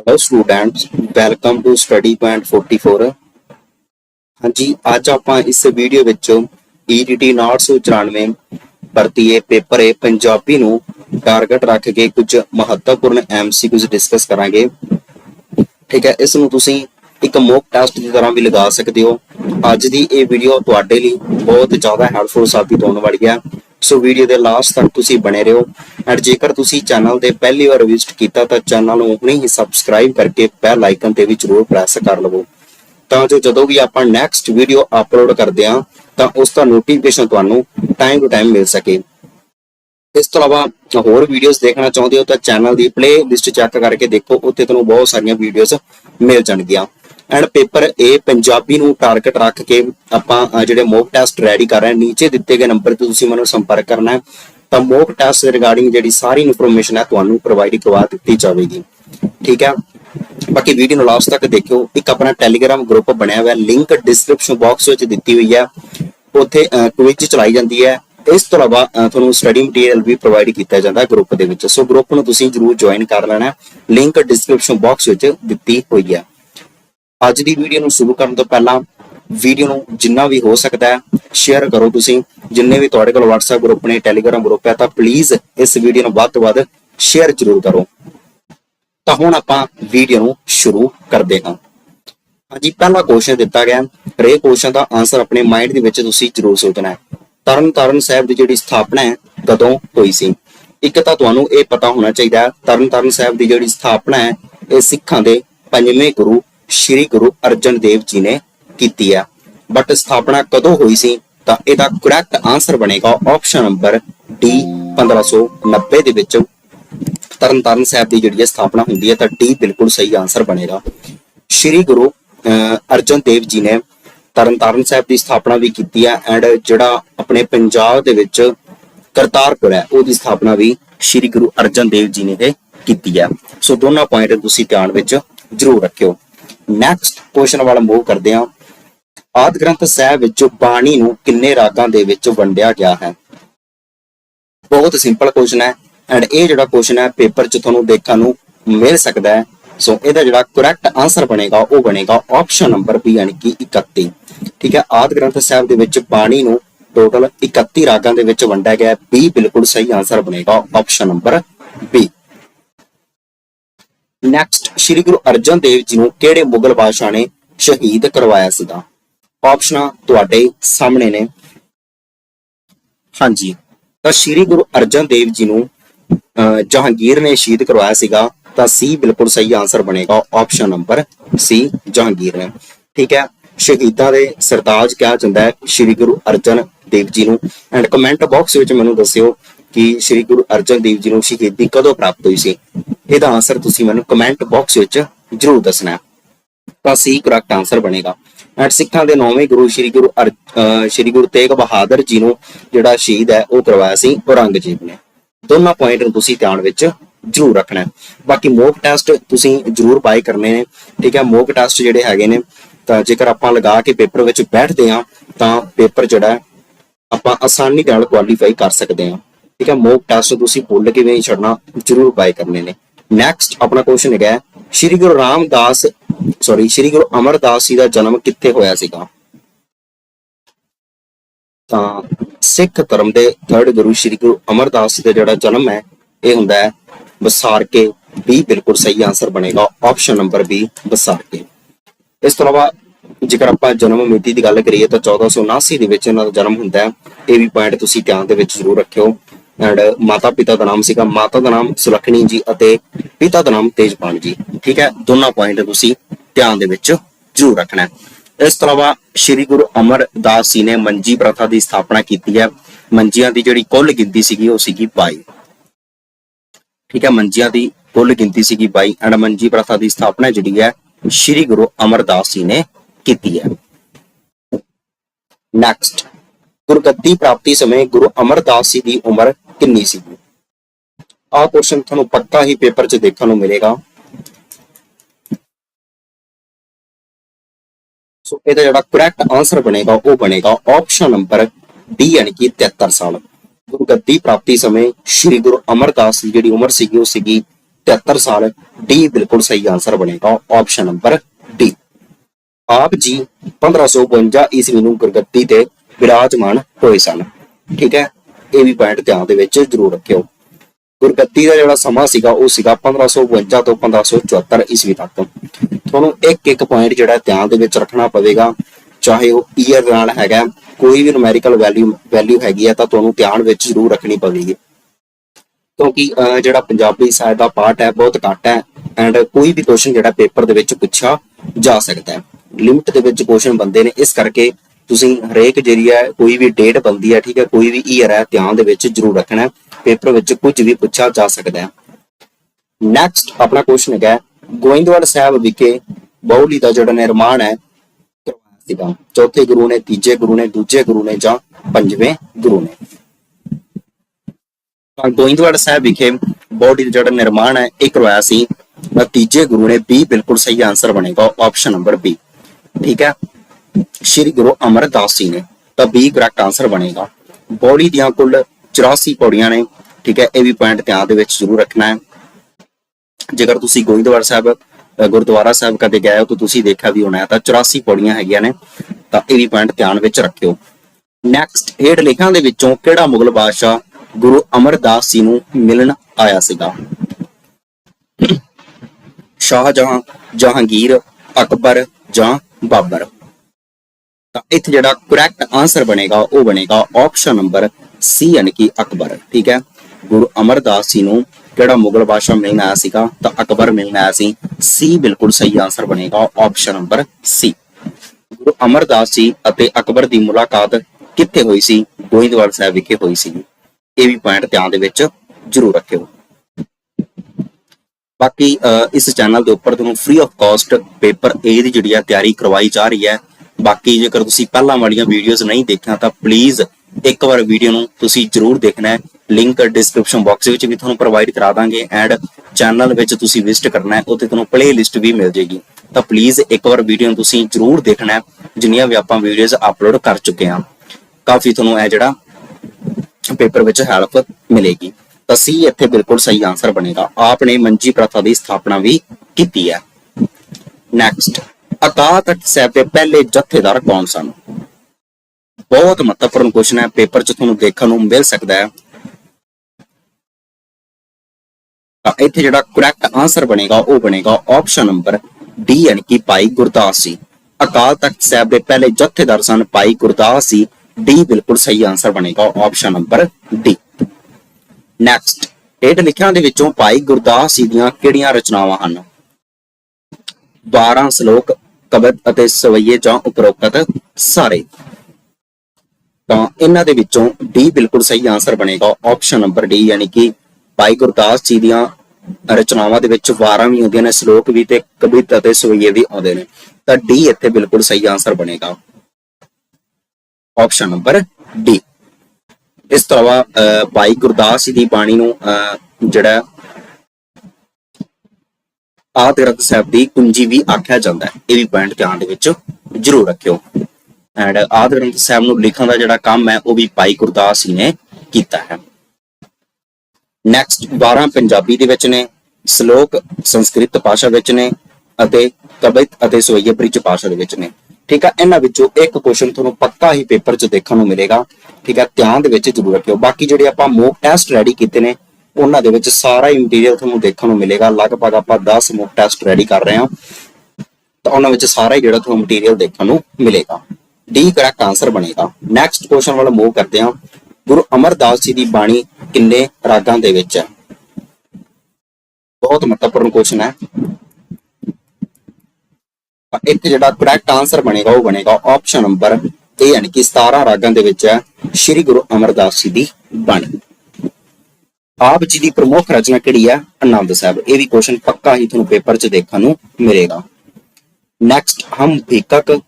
Hello students welcome to study point 44 ਹਾਂਜੀ, ਅੱਜ ਆਪਾਂ ਇਸ ਵੀਡੀਓ ਵਿੱਚ E 994 ਭਰਤੀ ਇਹ ਪੇਪਰ ਏ ਪੰਜਾਬੀ ਨੂੰ ਟਾਰਗੇਟ ਰੱਖ ਕੇ ਕੁਝ ਮਹੱਤਵਪੂਰਨ ਐਮਸੀਕਿਊਜ਼ ਡਿਸਕਸ ਕਰਾਂਗੇ। ਠੀਕ ਹੈ, ਇਸ ਨੂੰ ਤੁਸੀਂ ਇੱਕ ਮੌਕ ਟੈਸਟ ਦੀ ਤਰ੍ਹਾਂ ਵੀ ਲਗਾ ਸਕਦੇ ਹੋ। ਅੱਜ ਦੀ ਇਹ ਵੀਡੀਓ ਤੁਹਾਡੇ ਲਈ ਬਹੁਤ ਜ਼ਿਆਦਾ ਹੈਲਪਫੁਲ ਸਾਬਿਤ ਹੋਣ ਵਾਲੀ ਹੈ। ਸੋ ਵੀਡੀਓ ਦੇ ਲਾਸਟ ਤੱਕ ਤੁਸੀਂ ਬਣੇ ਰਹੋ। ਐਂਡ ਜੇਕਰ ਤੁਸੀਂ ਚੈਨਲ ਤੇ ਪਹਿਲੀ ਵਾਰ ਵਿਜ਼ਿਟ ਕੀਤਾ ਤਾਂ ਚੈਨਲ ਨੂੰ ਹੁਣੇ ਹੀ ਸਬਸਕ੍ਰਾਈਬ ਕਰਕੇ ਬੈਲ ਆਈਕਨ ਤੇ ਵੀ ਜ਼ਰੂਰ ਪ੍ਰੈਸ ਕਰ ਲਵੋ। ਤਾਂ ਜੋ ਜਦੋਂ ਵੀ ਆਪਾਂ ਨੈਕਸਟ ਵੀਡੀਓ ਅਪਲੋਡ ਕਰਦੇ ਹਾਂ, ਤਾਂ ਉਸ ਦਾ ਨੋਟੀਫਿਕੇਸ਼ਨ ਤੁਹਾਨੂੰ ਟਾਈਮ ਟੂ ਟਾਈਮ ਮਿਲ ਸਕੇ। ਇਸ ਤੋਂ ਇਲਾਵਾ ਹੋਰ ਵੀਡੀਓਜ਼ ਦੇਖਣਾ ਚਾਹੁੰਦੇ ਹੋ ਤਾਂ ਚੈਨਲ ਦੀ ਪਲੇ ਲਿਸਟ ਚੈੱਕ ਕਰਕੇ ਦੇਖੋ, ਉੱਥੇ ਤੁਹਾਨੂੰ ਬਹੁਤ ਸਾਰੀਆਂ ਵੀਡੀਓਜ਼ ਮਿਲ ਜਾਣਗੀਆਂ। ਐਂਡ ਪੇਪਰ A ਪੰਜਾਬੀ ਨੂੰ ਟਾਰਗੇਟ ਰੱਖ ਕੇ ਆਪਾਂ ਜਿਹੜੇ ਮੌਕ ਟੈਸਟ ਰੈਡੀ ਕਰ ਰਹੇ ਹਾਂ, ਨੀਚੇ ਦਿੱਤੇ ਗਏ ਨੰਬਰ ਤੇ ਤੁਸੀਂ ਮੈਨੂੰ ਸੰਪਰਕ ਕਰਨਾ ਹੈ, ਤਾਂ ਮੌਕ ਟੈਸਟ ਦੇ ਰਿਗਾਰਡਿੰਗ ਜਿਹੜੀ ਸਾਰੀ ਇਨਫੋਰਮੇਸ਼ਨ ਹੈ ਤੁਹਾਨੂੰ ਪ੍ਰੋਵਾਈਡ ਕਰਵਾ ਦਿੱਤੀ ਜਾਵੇਗੀ। ਠੀਕ ਹੈ? ਬਾਕੀ ਵੀਡੀਓ ਨੂੰ ਲਾਸਟ ਤੱਕ ਦੇਖਿਓ। ਇੱਕ ਆਪਣਾ ਟੈਲੀਗ੍ਰਾਮ ਗਰੁੱਪ ਬਣਿਆ ਹੋਇਆ ਲਿੰਕ ਡਿਸਕ੍ਰਿਪਸ਼ਨ ਬਾਕਸ ਵਿੱਚ ਦਿੱਤੀ ਹੋਈ ਹੈ। ਉੱਥੇ ਕੁਇਜ਼ ਚਲਾਈ ਜਾਂਦੀ ਹੈ। ਇਸ ਤੋਂ ਇਲਾਵਾ ਤੁਹਾਨੂੰ ਸਟੱਡੀ ਮਟੀਰੀਅਲ ਵੀ ਪ੍ਰੋਵਾਈਡ ਕੀਤਾ ਜਾਂਦਾ ਗਰੁੱਪ ਦੇ ਵਿੱਚ। ਸੋ ਗਰੁੱਪ ਨੂੰ ਤੁਸੀਂ ਜਰੂਰ ਜੁਆਇਨ ਕਰ ਲੈਣਾ ਲਿੰਕ ਡਿਸਕ੍ਰਿਪਸ਼ਨ ਬਾਕਸ ਵਿੱਚ ਦਿੱਤੀ ਹੋਈ ਹੈ। ਅੱਜ ਦੀ ਵੀਡੀਓ ਨੂੰ ਸ਼ੁਰੂ ਕਰਨ ਤੋਂ ਪਹਿਲਾਂ ਵੀਡੀਓ ਨੂੰ ਜਿੰਨਾ ਵੀ ਹੋ ਸਕਦਾ ਹੈ ਸ਼ੇਅਰ ਕਰੋ ਤੁਸੀਂ। ਜਿੰਨੇ ਵੀ ਤੁਹਾਡੇ ਕੋਲ WhatsApp ਗਰੁੱਪ ਨੇ, Telegram ਗਰੁੱਪ ਹੈ, ਤਾਂ ਪਲੀਜ਼ ਇਸ ਵੀਡੀਓ ਨੂੰ ਵੱਧ ਤੋਂ ਵੱਧ ਸ਼ੇਅਰ ਜ਼ਰੂਰ ਕਰੋ। ਤਾਂ ਹੁਣ ਆਪਾਂ ਵੀਡੀਓ ਨੂੰ ਸ਼ੁਰੂ ਕਰਦੇ ਹਾਂ। ਹਾਂਜੀ, ਪਹਿਲਾ ਕੁਐਸਚਨ ਦਿੱਤਾ ਗਿਆ। ਹੈ ਰੇ ਕੁਐਸਚਨ ਦਾ ਆਨਸਰ ਆਪਣੇ ਮਾਈਂਡ ਦੇ ਵਿੱਚ ਤੁਸੀਂ ਜ਼ਰੂਰ ਸੋਚਣਾ ਹੈ। ਤਰਨ ਤਾਰਨ ਸਾਹਿਬ ਦੀ ਜਿਹੜੀ ਸਥਾਪਨਾ ਹੈ, ਕਦੋਂ ਹੋਈ ਸੀ? ਇੱਕ ਤਾਂ ਤੁਹਾਨੂੰ ਇਹ ਪਤਾ ਹੋਣਾ ਚਾਹੀਦਾ ਹੈ ਤਰਨ ਤਾਰਨ ਸਾਹਿਬ ਦੀ ਜਿਹੜੀ ਸਥਾਪਨਾ ਹੈ, ਇਹ ਸਿੱਖਾਂ ਦੇ ਪੰਜਵੇਂ ਗੁਰੂ ਸ੍ਰੀ ਗੁਰੂ ਅਰਜਨ ਦੇਵ ਜੀ ਨੇ ਕੀਤੀ ਹੈ। ਬਟ ਸਥਾਪਨਾ ਕਦੋਂ ਹੋਈ ਸੀ? ਤਾਂ ਇਹਦਾ ਕਰੈਕਟ ਆਨਸਰ ਬਣੇਗਾ ਆਪਸ਼ਨ ਨੰਬਰ ਡੀ 1590 ਦੇ ਵਿੱਚ। ਤਰਨਤਾਰਨ ਸਾਹਿਬ ਦੀ ਜਿਹੜੀ ਹੈ ਸਥਾਪਨਾ ਹੁੰਦੀ ਹੈ ਤਾਂ ਡੀ ਬਿਲਕੁਲ ਸਹੀ ਆਨਸਰ ਬਣੇਗਾ। ਸ਼੍ਰੀ ਗੁਰੂ ਅਰਜਨ ਦੇਵ ਜੀ ਨੇ ਤਰਨਤਾਰਨ ਸਾਹਿਬ ਦੀ ਸਥਾਪਨਾ ਵੀ ਕੀਤੀ ਹੈ ਐਂਡ ਜਿਹੜਾ ਆਪਣੇ ਪੰਜਾਬ ਦੇ ਵਿੱਚ ਕਰਤਾਰਪੁਰ ਹੈ, ਉਹਦੀ ਸਥਾਪਨਾ ਵੀ ਸ਼੍ਰੀ ਗੁਰੂ ਅਰਜਨ ਦੇਵ ਜੀ ਨੇ ਇਹ ਕੀਤੀ ਹੈ। ਸੋ ਦੋਨਾਂ ਪੁਆਇੰਟ ਤੁਸੀਂ ਧਿਆਨ ਵਿੱਚ ਜ਼ਰੂਰ ਰੱਖਿਓ। ਨੈਕਸਟ ਕੁਐਸਚਨ ਵਾਲਾ ਮੂਵ ਕਰਦੇ ਹਾਂ। ਆਦ ਗ੍ਰੰਥ ਸਾਹਿਬ ਵਿੱਚ ਬਾਣੀ ਨੂੰ ਕਿੰਨੇ ਰਾਗਾਂ ਦੇ ਵਿੱਚ ਵੰਡਿਆ ਗਿਆ ਹੈ। ਬਹੁਤ ਸਿੰਪਲ ਕੁਐਸਚਨ ਹੈ ਐਂਡ ਇਹ ਜਿਹੜਾ ਕੁਐਸਚਨ ਹੈ ਪੇਪਰ 'ਚ ਤੁਹਾਨੂੰ ਦੇਖਣ ਨੂੰ ਮਿਲ ਸਕਦਾ ਹੈ। ਸੋ ਇਹਦਾ ਜਿਹੜਾ ਕਰੈਕਟ ਆਨਸਰ ਬਣੇਗਾ, ਉਹ ਬਣੇਗਾ ਆਪਸ਼ਨ ਨੰਬਰ ਬੀ ਯਾਨੀ ਕਿ 31 ਠੀਕ ਹੈ? ਆਦ ਗ੍ਰੰਥ ਸਾਹਿਬ ਦੇ ਵਿੱਚ ਬਾਣੀ ਨੂੰ ਟੋਟਲ 31 ਰਾਗਾਂ ਦੇ ਵਿੱਚ ਵੰਡਿਆ ਗਿਆ ਹੈ। ਬੀ ਬਿਲਕੁਲ ਸਹੀ ਆਨਸਰ ਬਣੇਗਾ option number B next Shri Guru Arjan Dev ji ਨੂੰ ਕਿਹੜੇ ਮੁਗਲ ਬਾਦਸ਼ਾਹ ਨੇ ਸ਼ਹੀਦ ਕਰਵਾਇਆ ਸੀਗਾ? ਆਪਸ਼ਨਾਂ ਤੁਹਾਡੇ ਸਾਹਮਣੇ ਨੇ। ਹਾਂਜੀ ਤਾਂ ਸ਼੍ਰੀ ਗੁਰੂ ਅਰਜਨ ਦੇਵ ਜੀ ਨੂੰ ਅਹ, ਜਹਾਂਗੀਰ ਨੇ ਸ਼ਹੀਦ ਕਰਵਾਇਆ ਸੀਗਾ ਤਾਂ ਸੀ ਬਿਲਕੁਲ ਸਹੀ ਆਨਸਰ ਬਣੇਗਾ ਆਪਸ਼ਨ ਨੰਬਰ ਸੀ ਜਹਾਂਗੀਰ ਨੇ। ਠੀਕ ਹੈ ਸ਼ਹੀਦਾਂ ਦੇ ਸਰਤਾਜ ਕਿਹਾ ਜਾਂਦਾ ਹੈ ਸ਼੍ਰੀ ਗੁਰੂ ਅਰਜਨ ਦੇਵ ਜੀ ਨੂੰ। ਐਂਡ ਕਮੈਂਟ ਬਾਕਸ ਵਿੱਚ ਮੈਨੂੰ ਦੱਸਿਓ ਕਿ ਸ਼੍ਰੀ ਗੁਰੂ ਅਰਜਨ ਦੇਵ ਜੀ ਨੂੰ ਸ਼ਹੀਦੀ ਕਦੋਂ ਪ੍ਰਾਪਤ ਹੋਈ ਸੀ? ਇਹਦਾ ਆਨਸਰ ਤੁਸੀਂ ਮੈਨੂੰ ਕਮੈਂਟ ਬਾਕਸ ਵਿੱਚ ਜਰੂਰ ਦੱਸਣਾ ਤਾਂ ਸੀ ਕਰੈਕਟ ਆਨਸਰ ਬਣੇਗਾ। ਐਂਡ ਸਿੱਖਾਂ ਦੇ ਨੌਵੇਂ ਗੁਰੂ ਸ਼੍ਰੀ ਗੁਰੂ ਅਰ- ਸ਼੍ਰੀ ਗੁਰੂ ਤੇਗ ਬਹਾਦਰ ਜੀ ਨੂੰ ਜਿਹੜਾ ਸ਼ਹੀਦ ਹੈ, ਉਹ ਕਰਵਾਇਆ ਸੀ ਔਰੰਗਜ਼ੇਬ ਨੇ। ਦੋਨਾਂ ਪੁਆਇੰਟ ਨੂੰ ਤੁਸੀਂ ਧਿਆਨ ਵਿੱਚ ਜ਼ਰੂਰ ਰੱਖਣਾ ਬਾਕੀ ਮੋਕ ਟੈਸਟ ਤੁਸੀਂ ਜ਼ਰੂਰ ਬਾਈ ਕਰਨੇ ਨੇ। ਠੀਕ ਹੈ, ਮੋਕ ਟੈਸਟ ਜਿਹੜੇ ਹੈਗੇ ਨੇ, ਤਾਂ ਜੇਕਰ ਆਪਾਂ ਲਗਾ ਕੇ ਪੇਪਰ ਵਿੱਚ ਬੈਠਦੇ ਹਾਂ, ਤਾਂ ਪੇਪਰ ਜਿਹੜਾ ਆਪਾਂ ਆਸਾਨੀ ਨਾਲ ਕੁਆਲੀਫਾਈ ਕਰ ਸਕਦੇ ਹਾਂ। ਠੀਕ ਹੈ ਮੋਕ ਟੈਸਟ ਤੁਸੀਂ ਭੁੱਲ ਕੇ ਵੀ ਨਹੀਂ ਛੱਡਣਾ ਜ਼ਰੂਰ ਬਾਈ ਕਰਨੇ ਨੇ। ਨੈਕਸਟ ਆਪਣਾ ਕੁਐਸਚਨ ਹੈਗਾ ਹੈ, ਸ਼੍ਰੀ ਗੁਰੂ ਰਾਮਦਾਸ ਸੌਰੀ ਸ਼੍ਰੀ ਗੁਰੂ ਅਮਰਦਾਸ ਜੀ ਦਾ ਜਨਮ ਕਿੱਥੇ ਹੋਇਆ ਸੀਗਾ? ਤਾਂ ਸਿੱਖ ਧਰਮ ਦੇ ਥਰਡ ਗੁਰੂ ਸ਼੍ਰੀ ਗੁਰੂ ਅਮਰਦਾਸ ਜੀ ਦਾ ਜਿਹੜਾ ਜਨਮ ਹੈ ਇਹ ਹੁੰਦਾ ਹੈ ਬਸਾਰਕੇ ਬੀ ਬਿਲਕੁਲ ਸਹੀ ਆਨਸਰ ਬਣੇਗਾ ਆਪਸ਼ਨ ਨੰਬਰ ਬੀ ਬਸਾਰਕੇ ਇਸ ਤੋਂ ਇਲਾਵਾ ਜੇਕਰ ਆਪਾਂ ਜਨਮ ਮਿਤੀ ਦੀ ਗੱਲ ਕਰੀਏ ਤਾਂ 1479 ਦੇ ਵਿੱਚ ਇਹਨਾਂ ਦਾ ਜਨਮ ਹੁੰਦਾ ਹੈ ਇਹ ਵੀ ਪੁਆਇੰਟ ਤੁਸੀਂ ਧਿਆਨ ਦੇ ਵਿੱਚ ਜ਼ਰੂਰ ਰੱਖਿਓ। ਐਂਡ uh, ਮਾਤਾ ਪਿਤਾ ਦਾ ਨਾਮ ਸੀਗਾ ਮਾਤਾ ਦਾ ਨਾਮ ਸੁਲੱਖਣੀ ਜੀ ਅਤੇ ਪਿਤਾ ਦਾ ਨਾਮ ਤੇਜਪਾਲ ਜੀ। ਠੀਕ ਹੈ? ਦੋਨਾਂ ਪੁਆਇੰਟ ਤੁਸੀਂ ਧਿਆਨ ਦੇ ਵਿੱਚ ਜ਼ਰੂਰ ਰੱਖਣਾ ਹੈ। ਇਸ ਤੋਂ ਇਲਾਵਾ ਸ਼੍ਰੀ ਗੁਰੂ ਅਮਰਦਾਸ ਜੀ ਨੇ ਮੰਜੀ ਪ੍ਰਥਾ ਦੀ ਸਥਾਪਨਾ ਕੀਤੀ ਹੈ। ਮੰਜੀਆਂ ਦੀ ਜਿਹੜੀ ਕੁੱਲ ਗਿਣਤੀ ਸੀਗੀ ਉਹ ਸੀਗੀ 22 ਠੀਕ ਹੈ? ਮੰਜੀਆਂ ਦੀ ਕੁੱਲ ਗਿਣਤੀ ਸੀਗੀ 22 ਐਂਡ ਮੰਜੀ ਪ੍ਰਥਾ ਦੀ ਸਥਾਪਨਾ ਜਿਹੜੀ ਹੈ ਸ਼੍ਰੀ ਗੁਰੂ ਅਮਰਦਾਸ ਜੀ ਨੇ ਕੀਤੀ ਹੈ। ਨੈਕਸਟ ਗੁਰਗੱਦੀ ਪ੍ਰਾਪਤੀ ਸਮੇਂ ਗੁਰੂ ਅਮਰਦਾਸ ਜੀ ਦੀ ਉਮਰ ਕਿੰਨੀ ਸੀਗੀ ਆਹ ਕੁਐਸਚਨ ਤੁਹਾਨੂੰ ਪੱਕਾ ਹੀ ਪੇਪਰ 'ਚ ਦੇਖਣ ਨੂੰ ਮਿਲੇਗਾ। ਸੋ ਇਹਦਾ ਜਿਹੜਾ ਕਰੈਕਟ ਆਨਸਰ ਬਣੇਗਾ, ਉਹ ਬਣੇਗਾ ਆਪਸ਼ਨ ਨੰਬਰ ਡੀ ਯਾਨੀ ਕਿ 73 ਸਾਲ। ਗੁਰਗੱਦੀ ਪ੍ਰਾਪਤੀ ਸਮੇਂ ਸ੍ਰੀ ਗੁਰੂ ਅਮਰਦਾਸ ਦੀ ਜਿਹੜੀ ਉਮਰ ਸੀਗੀ, ਉਹ ਸੀਗੀ 73 ਸਾਲ। ਡੀ ਬਿਲਕੁਲ ਸਹੀ ਆਨਸਰ ਬਣੇਗਾ ਆਪਸ਼ਨ ਨੰਬਰ ਡੀ ਆਪ ਜੀ 1552 ਈਸਵੀ ਨੂੰ ਗੁਰਗੱਦੀ ਤੇ ਵਿਰਾਜਮਾਨ ਹੋਏ ਸਨ। ਠੀਕ ਹੈ? ਇਹ ਵੀ ਪੁਆਇੰਟ ਧਿਆਨ ਦੇ ਵਿੱਚ ਜ਼ਰੂਰ ਰੱਖਿਓ। ਗੁਰਗੱਦੀ ਦਾ ਜਿਹੜਾ ਸਮਾਂ ਸੀਗਾ, ਉਹ ਸੀਗਾ 1552 ਤੋਂ 1574 ਈਸਵੀ ਤੱਕ। ਤੁਹਾਨੂੰ ਇੱਕ ਇੱਕ ਪੁਆਇੰਟ ਜਿਹੜਾ ਧਿਆਨ ਦੇ ਵਿੱਚ ਰੱਖਣਾ ਪਵੇਗਾ, ਚਾਹੇ ਉਹ ਈਅਰ ਨਾਲ ਹੈਗਾ, ਕੋਈ ਵੀ ਨੂਮੈਰੀਕਲ ਵੈਲਿਊ ਵੈਲਿਊ ਹੈਗੀ ਹੈ ਤਾਂ ਤੁਹਾਨੂੰ ਧਿਆਨ ਵਿੱਚ ਜ਼ਰੂਰ ਰੱਖਣੀ ਪਵੇਗੀ। ਕਿਉਂਕਿ ਜਿਹੜਾ ਪੰਜਾਬੀ ਸਾਹਿਤ ਦਾ ਪਾਰਟ ਹੈ, ਬਹੁਤ ਘੱਟ ਹੈ ਐਂਡ ਕੋਈ ਵੀ ਕੁਐਸਚਨ ਜਿਹੜਾ ਪੇਪਰ ਦੇ ਵਿੱਚ ਪੁੱਛਿਆ ਜਾ ਸਕਦਾ ਹੈ। ਲਿਮਿਟ ਦੇ ਵਿੱਚ ਕੁਐਸਚਨ ਬੰਦੇ ਨੇ, ਇਸ ਕਰਕੇ ਤੁਸੀਂ ਹਰੇਕ ਜਿਹੜੀ ਹੈ, ਕੋਈ ਵੀ ਡੇਟ ਬੰਦੀ ਹੈ, ਠੀਕ ਹੈ, ਕੋਈ ਵੀ ਈਅਰ ਹੈ, ਧਿਆਨ ਦੇ ਵਿੱਚ ਜ਼ਰੂਰ ਰੱਖਣਾ ਪੇਪਰ ਵਿੱਚ ਕੁਝ ਵੀ ਪੁੱਛਿਆ ਜਾ ਸਕਦਾ ਹੈ। ਨੈਕਸਟ ਆਪਣਾ ਕੁਐਸਚਨ ਹੈਗਾ ਗੋਇੰਦਵਾਲ ਸਾਹਿਬ ਵਿਖੇ ਬਾਉਲੀ ਦਾ ਜਿਹੜਾ ਨਿਰਮਾਣ ਹੈ, ਕਰਵਾਇਆ ਸੀਗਾ। ਚੌਥੇ ਗੁਰੂ ਨੇ, ਤੀਜੇ ਗੁਰੂ ਨੇ, ਦੂਜੇ ਗੁਰੂ ਨੇ ਜਾਂ ਪੰਜਵੇਂ ਗੁਰੂ ਨੇ? ਤਾਂ ਗੋਇੰਦਵਾਲ ਸਾਹਿਬ ਵਿਖੇ ਬਾਡੀ ਦਾ ਜਿਹੜਾ ਨਿਰਮਾਣ ਹੈ, ਇਹ ਕਰਵਾਇਆ ਸੀ। ਤਾਂ ਤੀਜੇ ਗੁਰੂ ਨੇ B, ਬਿਲਕੁਲ ਸਹੀ ਆਨਸਰ ਬਣੇਗਾ ਆਪਸ਼ਨ ਨੰਬਰ B, ਠੀਕ ਹੈ? ਸ਼੍ਰੀ ਗੁਰੂ ਅਮਰਦਾਸ ਜੀ ਨੇ ਤਾਂ B ਕਰੈਕਟ ਆਨਸਰ ਬਣੇਗਾ। ਬੌੜੀ ਦੀਆਂ ਕੁੱਲ 84 ਪੌੜੀਆਂ ਨੇ, ਠੀਕ ਹੈ, ਇਹ ਵੀ ਪੁਆਇੰਟ ਧਿਆਨ ਦੇ ਵਿੱਚ ਜ਼ਰੂਰ ਰੱਖਣਾ ਹੈ। ਜੇਕਰ ਤੁਸੀਂ ਗੋਇੰਦਵਾਲ ਸਾਹਿਬ ਗੁਰਦੁਆਰਾ ਸਾਹਿਬ ਕਦੇ ਗਏ ਹੋ ਤਾਂ ਤੁਸੀਂ ਦੇਖਿਆ ਵੀ ਹੋਣਾ ਤਾਂ 84 ਪੌੜੀਆਂ ਹੈਗੀਆਂ ਨੇ, ਤਾਂ ਇਹ ਵੀ ਪੁਆਇੰਟ ਧਿਆਨ ਵਿੱਚ ਰੱਖਿਓ। ਨੈਕਸਟ ਹੇਠ ਲੇਖਾਂ ਦੇ ਵਿੱਚੋਂ ਕਿਹੜਾ ਮੁਗਲ ਬਾਦਸ਼ਾਹ ਗੁਰੂ ਅਮਰਦਾਸ ਜੀ ਨੂੰ ਮਿਲਣ ਆਇਆ ਸੀਗਾ? ਸ਼ਾਹਜਹਾਂ, ਜਹਾਂਗੀਰ, ਅਕਬਰ ਜਾਂ ਬਾਬਰ। ਤਾਂ ਇੱਥੇ ਜਿਹੜਾ ਕਰੈਕਟ ਆਨਸਰ ਬਣੇਗਾ ਉਹ ਬਣੇਗਾ ਆਪਸ਼ਨ ਨੰਬਰ ਸੀ ਯਾਨੀ ਕਿ ਅਕਬਰ ਠੀਕ ਹੈ? ਗੁਰੂ ਅਮਰਦਾਸ ਜੀ ਨੂੰ ਕਿਹੜਾ ਮੁਗਲ ਬਾਦਸ਼ਾਹ ਮਿਲਣ ਆਇਆ ਸੀਗਾ? ਤਾਂ ਅਕਬਰ ਮਿਲਣ ਆਇਆ ਸੀ। ਸੀ ਬਿਲਕੁਲ ਸਹੀ ਆਨਸਰ ਬਣੇਗਾ option number C Guru Amardas ji ਅਤੇ ਅਕਬਰ ਦੀ ਮੁਲਾਕਾਤ ਕਿੱਥੇ ਹੋਈ ਸੀ? ਗੋਇੰਦਵਾਲ ਸਾਹਿਬ ਵਿਖੇ ਹੋਈ ਸੀ। ਇਹ ਵੀ ਪੁਆਇੰਟ ਧਿਆਨ ਦੇ ਵਿੱਚ ਜ਼ਰੂਰ ਰੱਖਿਓ। ਬਾਕੀ ਅਹ, ਇਸ ਚੈਨਲ ਦੇ ਉੱਪਰ ਤੁਹਾਨੂੰ free of cost paper A ਦੀ ਜਿਹੜੀ ਆ ਤਿਆਰੀ ਕਰਵਾਈ ਜਾ ਰਹੀ ਹੈ। ਬਾਕੀ ਜੇਕਰ ਤੁਸੀਂ ਪਹਿਲਾਂ ਵਾਲੀਆਂ ਵੀਡੀਓਜ਼ ਨਹੀਂ ਦੇਖੀਆਂ ਤਾਂ ਪਲੀਜ਼ ਇੱਕ ਵਾਰ ਵੀਡੀਓ ਨੂੰ ਤੁਸੀਂ ਜ਼ਰੂਰ ਦੇਖਣਾ ਹੈ। ਲਿੰਕ ਡਿਸਕ੍ਰਿਪਸ਼ਨ ਬਾਕਸ ਵਿੱਚ ਵੀ ਤੁਹਾਨੂੰ ਪ੍ਰੋਵਾਈਡ ਕਰਾ ਦਾਂਗੇ ਐਂਡ ਚੈਨਲ ਵਿੱਚ ਤੁਸੀਂ ਵਿਜ਼ਿਟ ਕਰਨਾ ਹੈ, ਉੱਥੇ ਤੁਹਾਨੂੰ ਪਲੇਲਿਸਟ ਵੀ ਮਿਲ ਜੇਗੀ ਤਾਂ ਪਲੀਜ਼ ਇੱਕ ਵਾਰ ਵੀਡੀਓ ਨੂੰ ਤੁਸੀਂ ਜ਼ਰੂਰ ਦੇਖਣਾ ਹੈ, ਜਿੰਨੀਆਂ ਵੀ ਆਪਾਂ ਵੀਡੀਓਜ਼ ਅਪਲੋਡ ਕਰ ਚੁੱਕੇ ਹਾਂ। ਕਾਫੀ ਤੁਹਾਨੂੰ ਇਹ ਜਿਹੜਾ ਪੇਪਰ ਵਿੱਚ ਹੈਲਪ ਮਿਲੇਗੀ। ਤਾਂ ਸੀ ਇੱਥੇ ਬਿਲਕੁਲ ਸਹੀ ਆਨਸਰ ਬਣੇਗਾ। ਆਪ ਨੇ ਮੰਜੀ ਪ੍ਰਥਾ ਦੀ ਸਥਾਪਨਾ ਵੀ ਕੀਤੀ ਹੈ। ਨੈਕਸਟ ਅਕਾਲ ਤਖਤ ਸਾਹਿਬ ਦੇ ਪਹਿਲੇ ਜਥੇਦਾਰ ਕੌਣ ਸਨ? ਬਹੁਤ ਮਹੱਤਵਪੂਰਨ ਕੁਐਸਚਨ ਹੈ, ਪੇਪਰ 'ਚ ਤੁਹਾਨੂੰ ਦੇਖਣ ਨੂੰ ਮਿਲ ਸਕਦਾ ਹੈ। ਤਾਂ ਇੱਥੇ ਜਿਹੜਾ ਕਰੈਕਟ ਆਨਸਰ ਬਣੇਗਾ, ਉਹ ਬਣੇਗਾ ਆਪਸ਼ਨ ਨੰਬਰ ਡੀ ਯਾਨੀ ਕਿ ਭਾਈ ਗੁਰਦਾਸ ਜੀ। ਅਕਾਲ ਤਖਤ ਸਾਹਿਬ ਦੇ ਪਹਿਲੇ ਜਥੇਦਾਰ ਸਨ ਭਾਈ ਗੁਰਦਾਸ ਜੀ। ਡੀ ਬਿਲਕੁਲ ਸਹੀ ਆਨਸਰ ਬਣੇਗਾ ਆਪਸ਼ਨ ਨੰਬਰ ਡੀ ਨੈਕਸਟ ਹੇਠ ਲਿਖਿਆਂ ਦੇ ਵਿੱਚੋਂ ਭਾਈ ਗੁਰਦਾਸ ਜੀ ਦੀਆਂ ਕਿਹੜੀਆਂ ਰਚਨਾਵਾਂ ਹਨ? 12 ਸ਼ਲੋਕ ਕਵਿਤ ਅਤੇ ਸਵਈਏ ਜਾਂ ਉਪਰੋਕਤ ਸਾਰੇ। ਤਾਂ ਇਹਨਾਂ ਦੇ ਵਿੱਚੋਂ ਡੀ ਬਿਲਕੁਲ ਸਹੀ ਆਨਸਰ ਬਣੇਗਾ। ਆਪਸ਼ਨ ਨੰਬਰ ਡੀ ਯਾਨੀ ਕਿ ਭਾਈ ਗੁਰਦਾਸ ਜੀ ਦੀਆਂ ਰਚਨਾਵਾਂ ਦੇ ਵਿੱਚ 12 ਵੀ ਆਉਂਦੀਆਂ ਨੇ ਸ਼ਲੋਕ ਵੀ ਤੇ ਕਵਿਤ ਅਤੇ ਸਵਈਏ ਵੀ ਆਉਂਦੇ ਨੇ। ਤਾਂ ਡੀ ਇੱਥੇ ਬਿਲਕੁਲ ਸਹੀ ਆਨਸਰ ਬਣੇਗਾ। ਆਪਸ਼ਨ ਨੰਬਰ ਡੀ ਇਸ ਤੋਂ ਇਲਾਵਾ ਅਹ, ਭਾਈ ਗੁਰਦਾਸ ਜੀ ਦੀ ਬਾਣੀ ਨੂੰ ਅਹ, ਜਿਹੜਾ ਆਦਿ ਗ੍ਰੰਥ ਸਾਹਿਬ ਦੀ ਕੁੰਜੀ ਵੀ ਆਖਿਆ ਜਾਂਦਾ ਹੈ। ਇਹ ਵੀ ਪੁਆਇੰਟ ਧਿਆਨ ਦੇ ਵਿੱਚ ਜ਼ਰੂਰ ਰੱਖਿਓ। ਐਂਡ ਆਦਿ ਗ੍ਰੰਥ ਸਾਹਿਬ ਨੂੰ ਲਿਖਣ ਦਾ ਜਿਹੜਾ ਕੰਮ ਹੈ, ਉਹ ਵੀ ਭਾਈ ਗੁਰਦਾਸ ਜੀ ਨੇ ਕੀਤਾ ਹੈ। ਨੈਕਸਟ 12 ਪੰਜਾਬੀ ਦੇ ਵਿੱਚ ਨੇ, ਸ਼ਲੋਕ ਸੰਸਕ੍ਰਿਤ ਭਾਸ਼ਾ ਵਿੱਚ ਨੇ ਅਤੇ ਕਵਿਤ ਅਤੇ ਸਵਈਏ ਬ੍ਰਿਜ ਭਾਸ਼ਾ ਦੇ ਵਿੱਚ ਨੇ। ਠੀਕ ਹੈ ਇਹਨਾਂ ਵਿੱਚੋਂ ਇੱਕ ਕੁਐਸਚਨ ਤੁਹਾਨੂੰ ਪੱਕਾ ਹੀ ਪੇਪਰ 'ਚ ਦੇਖਣ ਨੂੰ ਮਿਲੇਗਾ। ਠੀਕ ਹੈ ਧਿਆਨ ਦੇ ਵਿੱਚ ਜ਼ਰੂਰ ਰੱਖਿਓ। ਬਾਕੀ ਜਿਹੜੇ ਆਪਾਂ ਮੋਕ ਟੈਸਟ ਰੈਡੀ ਕੀਤੇ ਨੇ ਉਹਨਾਂ ਦੇ ਵਿੱਚ ਸਾਰਾ ਹੀ ਮਟੀਰੀਅਲ ਤੁਹਾਨੂੰ ਦੇਖਣ ਨੂੰ ਮਿਲੇਗਾ। ਲਗਭਗ ਆਪਾਂ 10 ਮੋਕ ਟੈਸਟ ਰੈਡੀ ਕਰ ਰਹੇ ਹਾਂ। ਤਾਂ ਉਹਨਾਂ ਵਿੱਚ ਸਾਰਾ ਹੀ ਜਿਹੜਾ ਤੁਹਾਨੂੰ ਮਟੀਰੀਅਲ ਦੇਖਣ ਨੂੰ ਮਿਲੇਗਾ। ਡੀ ਕਰੈਕਟ ਆਨਸਰ ਬਣੇਗਾ। ਨੈਕਸਟ ਕੁਐਸਚਨ ਵੱਲ ਮੂਵ ਕਰਦੇ ਹਾਂ। ਗੁਰੂ ਅਮਰਦਾਸ ਜੀ ਦੀ ਬਾਣੀ ਕਿੰਨੇ ਰਾਗਾਂ ਦੇ ਵਿੱਚ ਹੈ? ਬਹੁਤ ਮਹੱਤਵਪੂਰਨ ਕੁਐਸਚਨ ਹੈ। ਤਾਂ ਇੱਥੇ ਜਿਹੜਾ ਕਰੈਕਟ ਆਨਸਰ ਬਣੇਗਾ, ਉਹ ਬਣੇਗਾ ਆਪਸ਼ਨ ਨੰਬਰ ਏ ਯਾਨੀ ਕਿ 17 ਰਾਗਾਂ ਦੇ ਵਿੱਚ ਹੈ। ਸ੍ਰੀ ਗੁਰੂ ਅਮਰਦਾਸ ਜੀ ਦੀ ਬਾਣੀ। ਆਪ ਜੀ ਦੀ ਪ੍ਰਮੁੱਖ ਰਚਨਾ ਕਿਹੜੀ ਹੈ? ਆਨੰਦ ਸਾਹਿਬ। ਇਹ ਵੀ ਕੁਐਸਚਨ ਪੱਕਾ ਹੀ ਤੁਹਾਨੂੰ ਪੇਪਰ 'ਚ ਦੇਖਣ ਨੂੰ ਮਿਲੇਗਾ। ਨੈਕਸਟ ਹਮ ਭੀਕਕ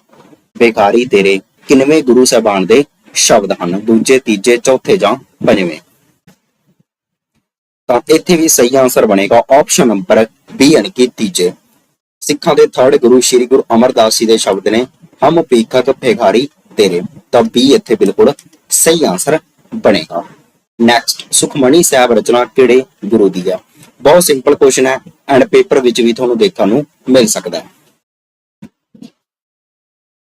ਬੇਕਾਰੀ ਤੇਰੇ। ਕਿੰਨਵੇਂ ਗੁਰੂ ਸਾਹਿਬਾਨ ਦੇ ਸ਼ਬਦ ਹਨ? ਦੂਜੇ, ਤੀਜੇ, ਚੌਥੇ ਜਾਂ ਪੰਜਵੇਂ? ਤਾਂ ਇੱਥੇ ਵੀ ਸਹੀ ਆਨਸਰ ਬਣੇਗਾ। ਆਪਸ਼ਨ ਨੰਬਰ ਬੀ ਯਾਨੀ ਕਿ ਤੀਜੇ। ਸਿੱਖਾਂ ਦੇ ਥਰਡ ਗੁਰੂ ਸ੍ਰੀ ਗੁਰੂ ਅਮਰਦਾਸ ਜੀ ਦੇ ਸ਼ਬਦ ਨੇ ਹਮ ਭੀਖਕ ਭੇਖਾਰੀ ਤੇਰੇ। ਤਾਂ ਬੀ ਇੱਥੇ ਬਿਲਕੁਲ ਸਹੀ ਆਨਸਰ ਬਣੇਗਾ। ਨੈਕਸਟ ਸੁਖਮਣੀ ਸਾਹਿਬ ਰਚਨਾ ਕਿਹੜੇ ਗੁਰੂ ਦੀ ਹੈ ਬਹੁਤ ਸਿੰਪਲ ਕੁਐਸਚਨ ਹੈ ਐਂਡ ਪੇਪਰ ਵਿੱਚ ਵੀ ਤੁਹਾਨੂੰ ਦੇਖਣ ਨੂੰ ਮਿਲ ਸਕਦਾ ਹੈ।